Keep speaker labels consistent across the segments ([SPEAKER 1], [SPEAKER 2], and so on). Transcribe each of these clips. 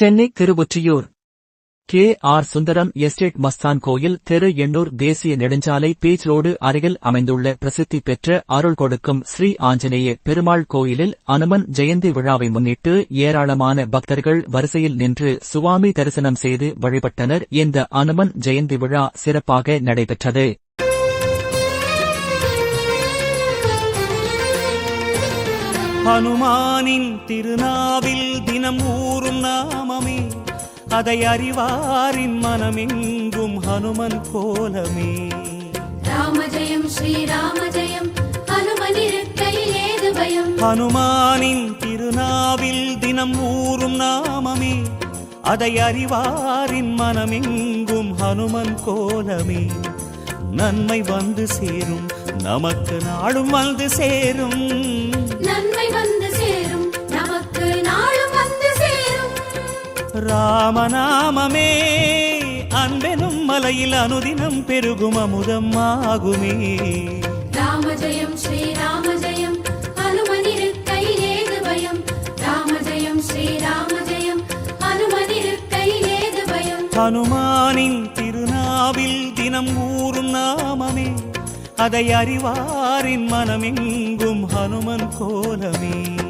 [SPEAKER 1] Chennai Thiruvottiyur. K. R. Sundaram estate Mastan கோயில் தெரு எண்ணூர் தேசிய நெடுஞ்சாலை பீச் ரோடு அருகில் அமைந்துள்ள பிரசித்தி பெற்ற அருள் கொடுக்கும் ஸ்ரீ ஆஞ்சநேய பெருமாள் கோயிலில் அனுமன் ஜெயந்தி விழாவை முன்னிட்டு ஏராளமான பக்தர்கள் வரிசையில் நின்று சுவாமி தரிசனம் செய்து வழிபட்டனர். இந்த அனுமன் ஜெயந்தி விழா சிறப்பாக நடைபெற்றது.
[SPEAKER 2] ஹனுமானின் திருநாவில் தினம் ஊறும் நாமமே அதை அறிவாரின் மனமெங்கும் ஹனுமன் கோலமே.
[SPEAKER 3] ராம ஜெயம் ஸ்ரீராம ஜெயம் ஹனுமனிருக்கையில் ஏது பயம்?
[SPEAKER 2] ஹனுமானின் திருநாவில் தினம் ஊறும் நாமமே அதை அறிவாரின் மனமெங்கும் ஹனுமன் கோலமே. நன்மை வந்து சேரும் நமக்கு நாடும் வந்து சேரும். ராமநாமமே. அன்பெனும் மலையில் அனுதினம் பெருகும் அமுதம் ஆகுமே.
[SPEAKER 3] ராம ஜெயம் ஸ்ரீராம ஜெயம்
[SPEAKER 2] ஹனுமானின் திருநாவில் தினம் ஊறும் நாமமே. அதை அறிவாரின் மனமெங்கும் ஹனுமன் கோலமே.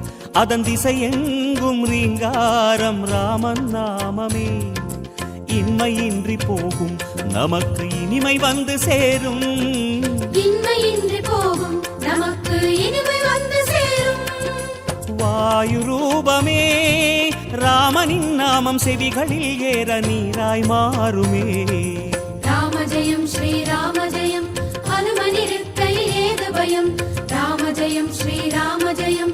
[SPEAKER 2] அதன் திசை எங்கும் ரீங்காரம் ராமன் நாமமே. இன்மையின்றி போகும் நமக்கு இனிமை வந்து சேரும்.
[SPEAKER 3] இன்மையின்றி போகும் நமக்கு இனிமை வந்து சேரும்.
[SPEAKER 2] வாயு ரூபமே ராமனின் நாமம் செவிகளில் ஏற நீராய் மாறுமே.
[SPEAKER 3] ராம ஜெயம் ஸ்ரீராம ஜெயம் ஹனுமனிருக்கையில் ஏது பயம். ராம ஜெயம் ஸ்ரீராம ஜெயம்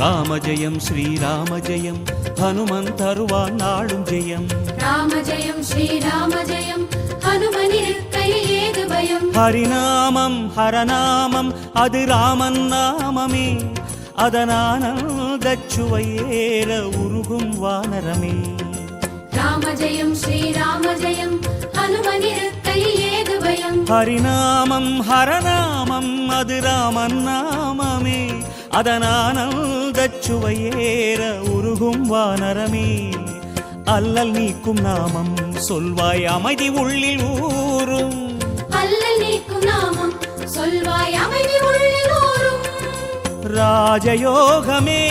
[SPEAKER 2] ராம ஜெயம் ஸ்ரீராம ஜெயம் ஹனுமன் தருவான் நாளும் ஜெயம்.
[SPEAKER 3] ராம ஜெயம் ஸ்ரீராம ஜெயம்
[SPEAKER 2] ஹரிநாமம் ஹரநாமம் அது ராமன் நாமமே. அதனானந்தச்சுவையேற உருகும் வானரமே.
[SPEAKER 3] ராம ஜெயம் ஸ்ரீராம ஜெயம்
[SPEAKER 2] ஹரிநாமம் ஹரநாமம் அது ராமன் நாமமே. அதனானந்தச்சுவையேற உருகும் வானரமே. அல்லல் நீக்கும் நாமம் சொல்வாய் அமைதி உள்ளில் ஊரும்
[SPEAKER 3] அல்லல் நீக்கும் நாமம் சொல்வாய் அமைதி உள்ளில் ஊரும்
[SPEAKER 2] ராஜயோகமே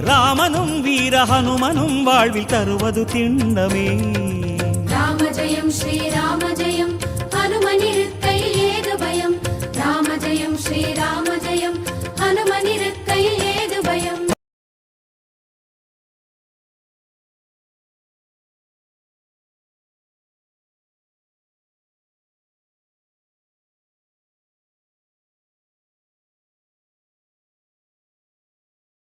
[SPEAKER 2] ராமனும் வீர ஹனுமனும் வாழ்வில் தருவது திண்ணமே
[SPEAKER 3] ராம ஜெயம் ஸ்ரீராம